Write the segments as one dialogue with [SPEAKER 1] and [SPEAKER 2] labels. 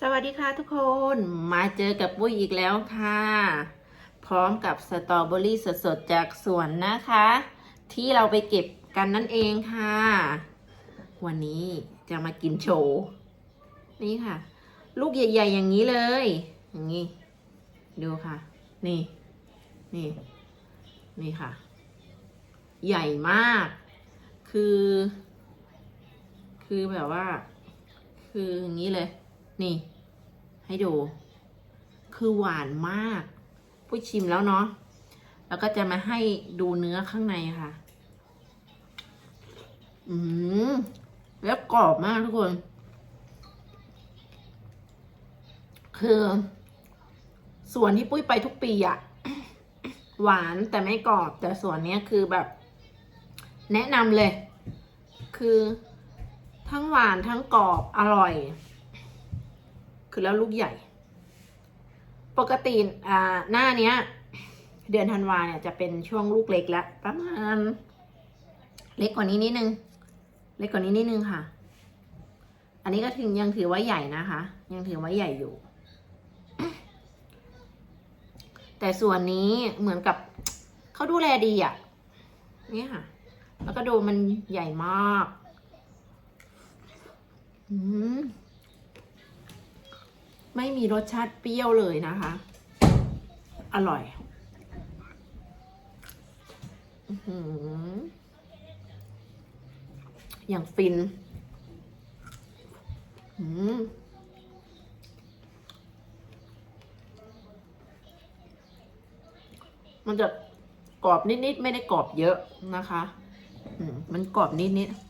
[SPEAKER 1] สวัสดีค่ะทุกคนมาเจอกับปุ้ยอีกแล้วค่ะ พร้อมกับสตรอเบอรี่สดๆจากสวนนะคะ ที่เราไปเก็บกันนั่นเองค่ะ วันนี้จะมากินโชว์นี่ค่ะ ลูกใหญ่ ๆ อย่างนี้เลย อย่างนี้ ดูค่ะ นี่ นี่ นี่ค่ะ ใหญ่มาก คือ คือแบบว่า คืออย่างนี้เลย นี่ ให้ดู คือหวานมากปุ้ยชิมแล้วเนาะ แล้วก็จะมาให้ดูเนื้อข้างในค่ะ อืมแล้วกรอบมากทุกคน คือส่วนที่ปุ้ยไปทุกปีอะหวานแต่ไม่กรอบ แต่ส่วนนี้คือแบบ แนะนำเลย คือทั้งหวานทั้งกรอบอร่อย คือแล้วลูกใหญ่ ปกติอ่าหน้าเนี้ย เดือนธันวาเนี่ยจะเป็นช่วงลูกเล็กแล้วประมาณเล็กกว่านี้นิดนึง เล็กกว่านี้นิดนึงค่ะ อันนี้ก็ถึงยังถือว่าใหญ่นะคะ ยังถือว่าใหญ่อยู่ แต่ส่วนนี้เหมือนกับเขาดูแลดีอะ่ะเนี่ยค่ะ แล้วก็ดูมันใหญ่มาก อืม ไม่มีรสชาติเปรี้ยวเลยนะคะ อร่อยอย่างฟินมันจะกรอบนิด ๆ ไม่ได้กรอบเยอะนะคะมมันกรอบนิด ๆ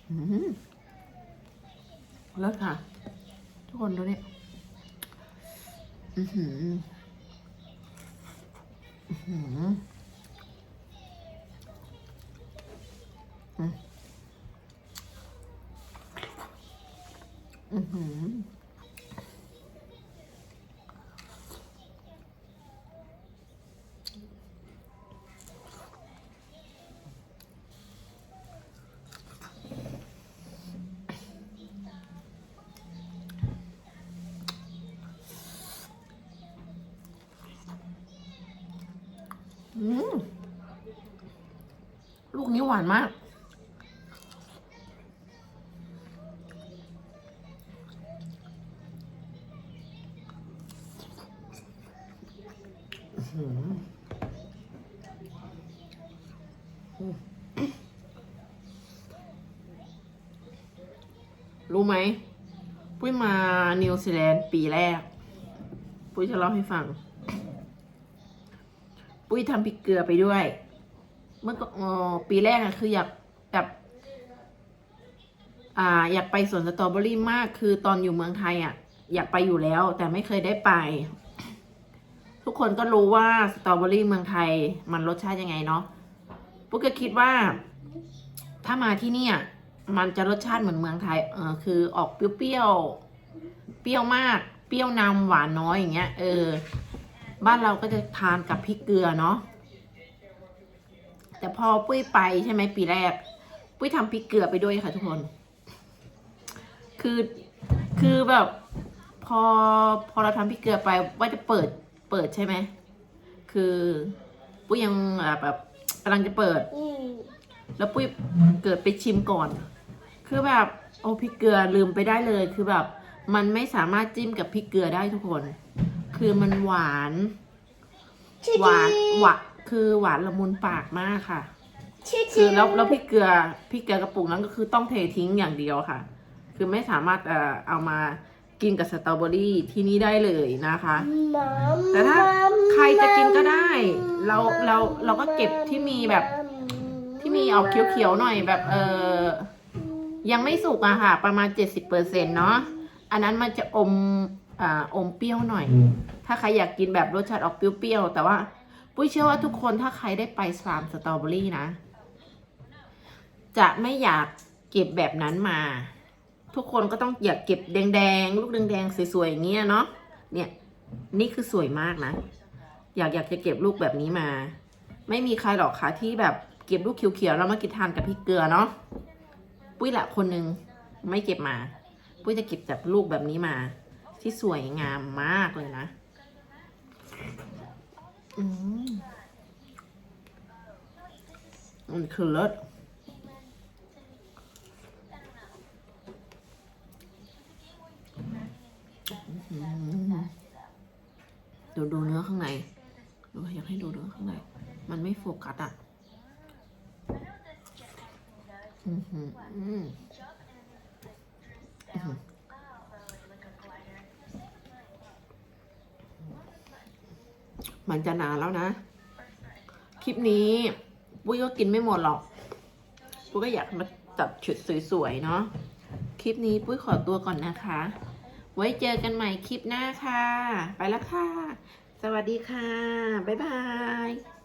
[SPEAKER 1] อืม เลิศค่ะ ทุกคนดูเนี่ยอือหืออือหืออืมอือหือ ลูกนี้หวานมาก รู้ไหม ปุ้ยมานิวซีแลนด์ปีแรก ปุ้ยจะเล่าให้ฟัง ปุ้ยทำพริกเกลือไปด้วย เมื่อก็เอ่อปีแรกอะคืออยากแบบอ่า อยากไปสวนสตรอเบอรี่มาก คือตอนอยู่เมืองไทยอะอยากไปอยู่แล้ว แต่ไม่เคยได้ไป ทุกคนก็รู้ว่าสตรอเบอรี่เมืองไทย มันรสชาติยังไงเนาะปุ๊กก็คิดว่า ถ้ามาที่นี่ยมันจะรสชาติเหมือนเมืองไทย เออคือออกเปรี้ยวๆเปรี้ยวมาก เปรี้ยวนำหวานน้อยอย่างเงี้ย เออ บ้านเราก็จะทานกับพริกเกลือเนาะแต่พอปุ้ยไปใช่ไหมปีแรก ปุ้ยทำพริกเกลือไปด้วยค่ะทุกคน คือคือแบบพอพอเราทำพริกเกลือไปว่าจะเปิดเปิดใช่ไหมคือปุ้ยยังแบบกำลังจะเปิด แล้วปุ้ยเกิดไปชิมก่อน คือแบบโอ้พริกเกลือลืมไปได้เลย คือแบบ มันไม่สามารถจิ้มกับพริกเกลือได้ทุกคน คือมันหวาน
[SPEAKER 2] ชิค
[SPEAKER 1] หวานหวานคือหวานละมุนปากมากค่ะ
[SPEAKER 2] ชิค
[SPEAKER 1] คือแล้วแล้วพริกเกลือพริกเกลือกระปุกนั้นก็คือต้องเททิ้งอย่างเดียวค่ะ คือไม่สามารถเอ่อเอามากินกับสตรอเบอรี่ที่นี่ได้เลยนะคะ
[SPEAKER 2] มัม
[SPEAKER 1] แต่ถ้าใครจะกินก็ได้ เราเราเราก็เก็บที่มีแบบที่มีออกเขียวๆหน่อยแบบเออยังไม่สุกอะค่ะ ประมาณ70%เเนาะอันนั้นมันจะอม อ่าอมเปรี้ยวหน่อย ถ้าใครอยากกินแบบรสชาติออกเปรี้ยวๆแต่ว่า ปุ้ยเชื่อว่าทุกคนถ้าใครได้ไปฟาร์มสตรอเบอรี่นะ จะไม่อยากเก็บแบบนั้นมา ทุกคนก็ต้องอยากเก็บแดงๆ ลูกแดงๆสวยๆอย่างเงี้ยเนาะเนี่ย นี่คือสวยมากนะ อยากอยากจะเก็บลูกแบบนี้มา ไม่มีใครหรอกค่ะที่แบบก็บลูกเขียวๆแล้วมากินทานกับพริกเกลือเนาะปุ้ยละคนหนึ่งไม่เก็บมา ปุ้ยจะเก็บจากลูกแบบนี้มา ที่สวยงามมากเลยนะอืมมันคือเลิศอืมดูดูเนื้อข้างในดูอยากให้ดูเนื้อข้างใน มันไม่โฟกัสอะอือหืออืม มันจะนานแล้วนะ คลิปนี้ปุ้ยก็กินไม่หมดหรอกปุ้ยก็อยากมาจับชุดสวยๆเนาะคลิปนี้ปุ้ยขอตัวก่อนนะคะ ไว้เจอกันใหม่คลิปหน้าค่ะ ไปแล้วค่ะ สวัสดีค่ะ บ๊ายบาย